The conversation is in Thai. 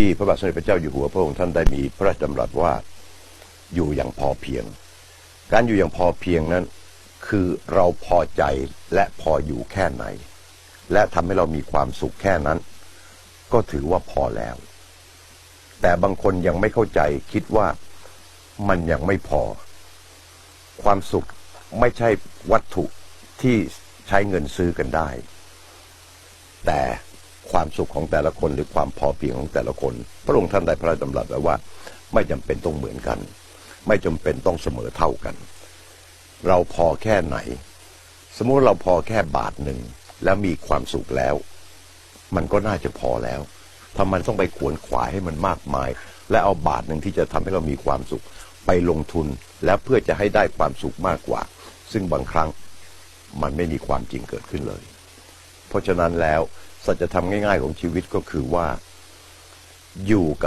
ที่พระบาทสมเด็จพระเจ้าอยู่หัวพระองค์ท่านได้มีพระราชดำรัสว่าอยู่อย่างพอเพียง การอยู่อย่างพอเพียงนั้น คือเราพอใจและพออยู่แค่ไหน และทำให้เรามีความสุขแค่นั้น ก็ถือว่าพอแล้ว แต่บางคนยังไม่เข้าใจคิดว่ามันยังไม่พอ ความสุขไม่ใช่วัตถุที่ใช้เงินซื้อกันได้ แต่ ความสุขของแต่ละคนหรือความพอเพียงของแต่ละคน พระองค์ท่านได้พระราชดำรัสไว้ว่า ไม่จำเป็นต้องเหมือนกัน ไม่จำเป็นต้องเสมอเท่ากัน เราพอแค่ไหน สมมติเราพอแค่บาทหนึ่งแล้วมีความสุขแล้ว มันก็น่าจะพอแล้วทำไมต้องไปขวนขวายให้มันมากมาย และเอาบาทหนึ่งที่จะทำให้เรามีความสุข ไปลงทุนแล้วเพื่อจะให้ได้ความสุขมากกว่า ซึ่งบางครั้งมันไม่มีความจริงเกิดขึ้นเลย เพราะฉะนั้นแล้วสัจธรรมง่าย ๆ ของชีวิตก็คือว่าอยู่กับ